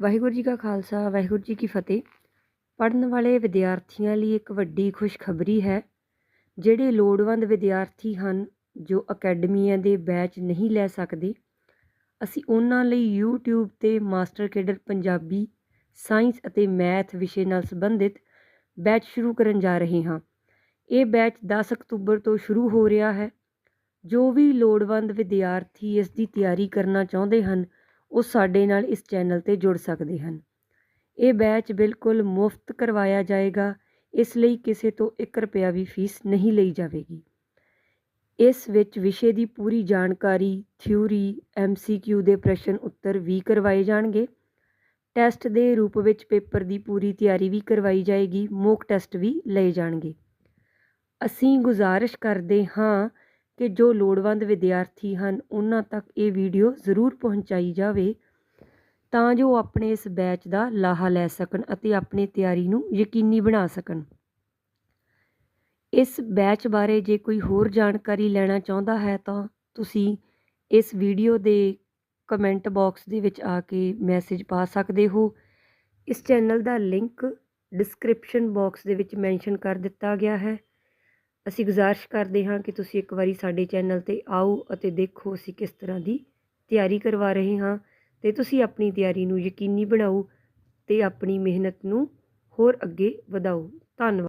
ਵਾਹਿਗੁਰੂ ਜੀ ਕਾ ਖਾਲਸਾ, ਵਾਹਿਗੁਰੂ ਜੀ ਕੀ ਫਤਿਹ। ਪੜ੍ਹਨ ਵਾਲੇ ਵਿਦਿਆਰਥੀਆਂ ਲਈ ਇੱਕ ਵੱਡੀ ਖੁਸ਼ਖਬਰੀ ਹੈ, ਜਿਹੜੇ ਲੋੜਵੰਦ ਵਿਦਿਆਰਥੀ ਹਨ ਜੋ ਅਕੈਡਮੀਆਂ ਦੇ ਬੈਚ ਨਹੀਂ ਲੈ ਸਕਦੇ। ਅਸੀਂ ਉਹਨਾਂ ਲਈ YouTube ਤੇ ਮਾਸਟਰ ਕੇਡਰ ਪੰਜਾਬੀ, ਸਾਇੰਸ ਅਤੇ ਮੈਥ ਵਿਸ਼ੇ ਨਾਲ ਸੰਬੰਧਿਤ ਬੈਚ ਸ਼ੁਰੂ ਕਰਨ ਜਾ ਰਹੇ ਹਾਂ। ਇਹ ਬੈਚ 10 ਅਕਤੂਬਰ ਤੋਂ ਸ਼ੁਰੂ ਹੋ ਰਿਹਾ ਹੈ। ਜੋ ਵੀ ਲੋੜਵੰਦ ਵਿਦਿਆਰਥੀ ਇਸ ਦੀ ਤਿਆਰੀ ਕਰਨਾ ਚਾਹੁੰਦੇ ਹਨ ਉਹ ਸਾਡੇ ਨਾਲ ਇਸ ਚੈਨਲ ਤੇ ਜੁੜ ਸਕਦੇ ਹਨ। ਇਹ ਬੈਚ ਬਿਲਕੁਲ ਮੁਫਤ ਕਰਵਾਇਆ ਜਾਏਗਾ, ਇਸ ਲਈ ਕਿਸੇ ਤੋਂ 1 ਰੁਪਿਆ ਵੀ ਫੀਸ ਨਹੀਂ ਲਈ ਜਾਵੇਗੀ। ਇਸ ਵਿੱਚ ਵਿਸ਼ੇ ਦੀ ਪੂਰੀ ਜਾਣਕਾਰੀ ਥਿਊਰੀ ਐਮਸੀਕਿਊ ਦੇ ਪ੍ਰਸ਼ਨ ਉੱਤਰ ਵੀ ਕਰਵਾਏ ਜਾਣਗੇ। ਟੈਸਟ ਦੇ ਰੂਪ ਵਿੱਚ ਪੇਪਰ ਦੀ ਪੂਰੀ ਤਿਆਰੀ ਵੀ ਕਰਵਾਈ ਜਾਏਗੀ ਮੋਕ ਟੈਸਟ ਵੀ ਲਏ ਜਾਣਗੇ। ਅਸੀਂ ਗੁਜ਼ਾਰਿਸ਼ ਕਰਦੇ ਹਾਂ ਕਿ ਜੋ ਲੋੜਵੰਦ ਵਿਦਿਆਰਥੀ ਹਨ, ਉਹਨਾਂ ਤੱਕ ਇਹ ਵੀਡੀਓ ਜ਼ਰੂਰ ਪਹੁੰਚਾਈ ਜਾਵੇ ਤਾਂ ਜੋ ਆਪਣੇ ਇਸ ਬੈਚ ਦਾ ਲਾਹਾ ਲੈ ਸਕਣ ਅਤੇ ਆਪਣੀ ਤਿਆਰੀ ਨੂੰ ਯਕੀਨੀ ਬਣਾ ਸਕਣ। ਇਸ ਬੈਚ ਬਾਰੇ ਜੇ ਕੋਈ ਹੋਰ ਜਾਣਕਾਰੀ ਲੈਣਾ ਚਾਹੁੰਦਾ ਹੈ ਤਾਂ ਤੁਸੀਂ ਇਸ ਵੀਡੀਓ ਦੇ ਕਮੈਂਟ ਬਾਕਸ ਦੇ ਵਿੱਚ ਆ ਕੇ ਮੈਸੇਜ ਪਾ ਸਕਦੇ ਹੋ। ਇਸ ਚੈਨਲ ਦਾ ਲਿੰਕ ਡਿਸਕ੍ਰਿਪਸ਼ਨ ਬਾਕਸ ਦੇ ਵਿੱਚ ਮੈਂਸ਼ਨ ਕਰ ਦਿੱਤਾ ਗਿਆ ਹੈ। ਅਸੀਂ ਗੁਜ਼ਾਰਿਸ਼ ਕਰਦੇ ਹਾਂ ਕਿ ਤੁਸੀਂ ਇੱਕ ਵਾਰੀ ਸਾਡੇ ਚੈਨਲ ਤੇ ਆਓ ਅਤੇ ਦੇਖੋ ਅਸੀਂ ਕਿਸ ਤਰ੍ਹਾਂ ਦੀ ਤਿਆਰੀ ਕਰਵਾ ਰਹੇ ਹਾਂ ਤੇ ਤੁਸੀਂ ਆਪਣੀ ਤਿਆਰੀ ਨੂੰ ਯਕੀਨੀ ਬਣਾਓ ਤੇ ਆਪਣੀ ਮਿਹਨਤ ਨੂੰ ਹੋਰ ਅੱਗੇ ਵਧਾਓ। ਧੰਨਵਾਦ।